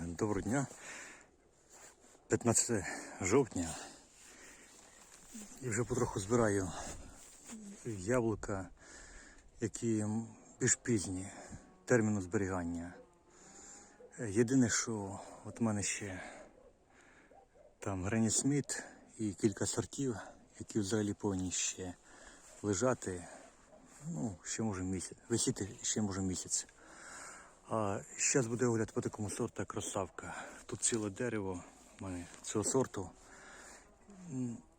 Доброго дня. 15 жовтня. І вже потроху збираю яблука, які більш пізні, терміну зберігання. Єдине, що от у мене ще там Грені Сміт і кілька сортів, які взагалі повинні ще лежати, ну, ще може місяць, висіти ще може місяць. А зараз буде огляд по такому сорту красавка. Тут ціле дерево у мене цього сорту.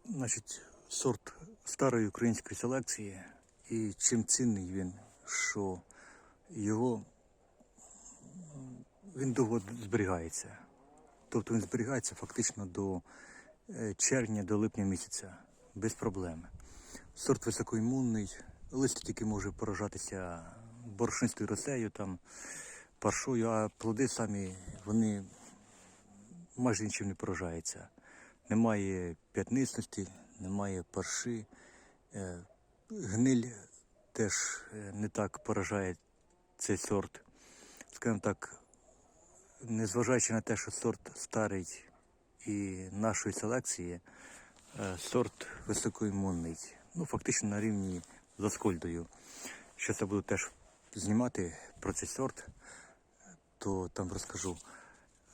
Значить, сорт старої української селекції. І чим цінний він, що його він довго зберігається. Тобто він зберігається фактично до е, червня, до липня місяця, без проблем. Сорт високоімунний, листя тільки може поражатися борошнистою росею, там, паршою, а плоди самі вони майже нічим не поражаються. Немає п'ятнисності, немає парши. Е, Гниль теж е, не так поражає цей сорт. Скажімо так, незважаючи на те, що сорт старий і нашої селекції, е, сорт високоімунний. Ну, фактично на рівні з Аскольдою. Щось я буду теж знімати про цей сорт, то там розкажу.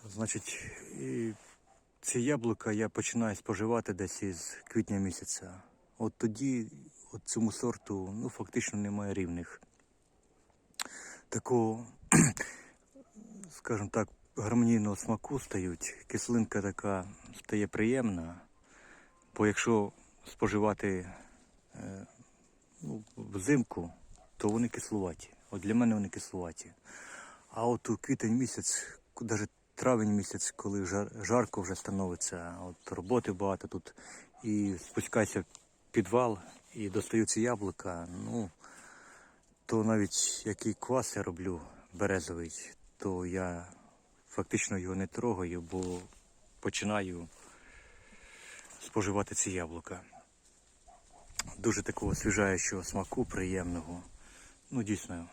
Значить, і ці яблука я починаю споживати десь із квітня місяця. От тоді от цьому сорту ну, фактично немає рівних. Такого, скажімо так, гармонійного смаку стають. Кислинка така стає приємна. Бо якщо споживати е, ну, взимку, то вони кислуваті. От для мене вони кислуваті. А от у квітень місяць, навіть травень місяць, коли жар, жарко вже становиться, от роботи багато тут, і спускайся в підвал і достаю ці яблука, ну, то навіть який квас я роблю березовий, то я фактично його не трогаю, бо починаю споживати ці яблука. Дуже такого освіжаючого смаку, приємного. Ну, дійсно,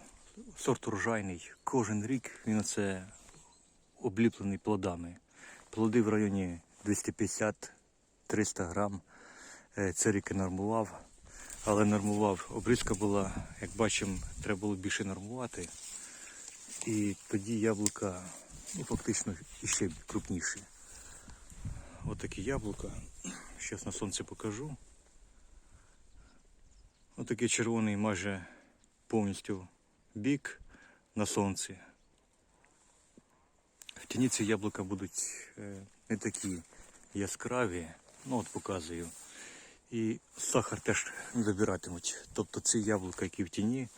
сорт урожайний. Кожен рік він оце обліплений плодами. Плоди в районі 250-300 грам. Е, Це рік і нормував. Але нормував, обрізка була, як бачимо, треба було більше нормувати. І тоді яблука ну, фактично іще крупніші. Отакі яблука. Зараз на сонці покажу. Отакий червоний майже повністю бік на сонці. В тіні ці яблука будуть е, не такі яскраві, ну от показую. І сахар теж не. Тобто ці яблука, які в тіні,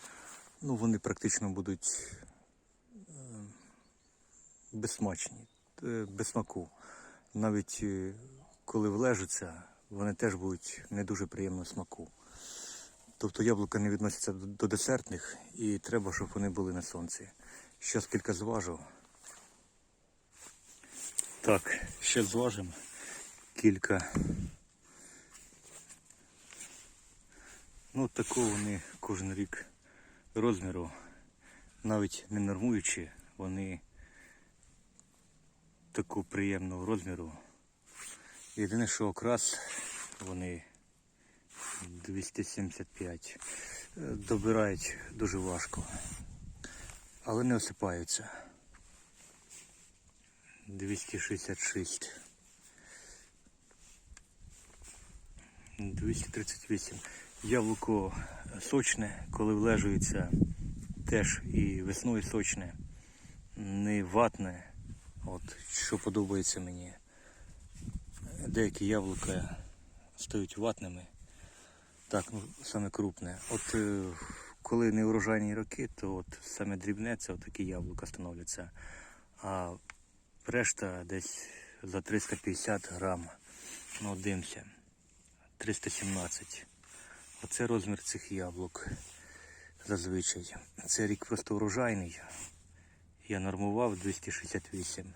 ну вони практично будуть е, безсмачні, е, без смаку. Навіть коли влежуться, вони теж будуть не дуже приємного смаку. Тобто яблука не відносяться до десертних і треба, щоб вони були на сонці. Зараз кілька зважу. Так, ще зважимо кілька. Ну, такого вони кожен рік розміру, навіть не нормуючи, вони таку приємного розміру. Єдине, що окрас вони 275. Е, Добирають дуже важко. Але не осипаються. 266. 238. Яблуко сочне, коли влежується, теж і весною сочне, не ватне. От, що подобається мені. Деякі яблука стають ватними. Так, ну саме крупне. От е, коли не урожайні роки, то от саме дрібне це от такі яблука становляться. А решта десь за 350 грам. Ну, дивимося. 317. Оце розмір цих яблук. Зазвичай. Це рік просто урожайний. Я нормував 268.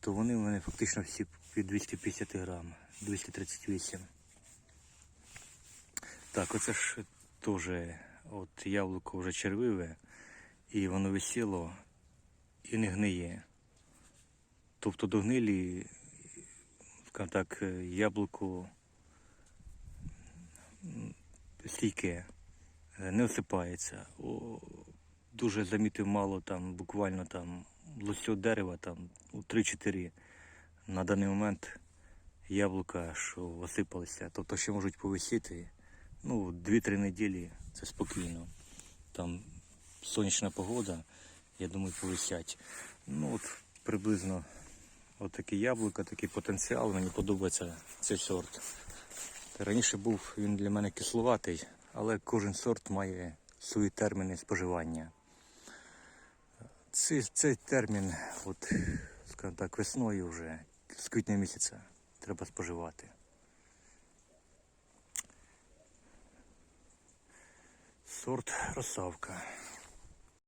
То вони в мене фактично всі під 250 грам. 238. Так, оце ж теж от яблуко вже червиве, і воно висіло і не гниє. Тобто до гнилі, скажімо так, яблуко стійке, е, не осипається. О, дуже замітив мало там, буквально там листя дерева там у 3-4 на даний момент яблука, що осипалися. Тобто ще можуть повисіти. Ну, 2-3 неділі це спокійно. Там сонячна погода, я думаю, повисять. Ну от приблизно от такі яблука, такий потенціал. Мені подобається цей сорт. Раніше був він для мене кисловатий, але кожен сорт має свої терміни споживання. Цей, цей термін, от, скажімо так, весною вже, з квітня місяця треба споживати. Сорт росавка.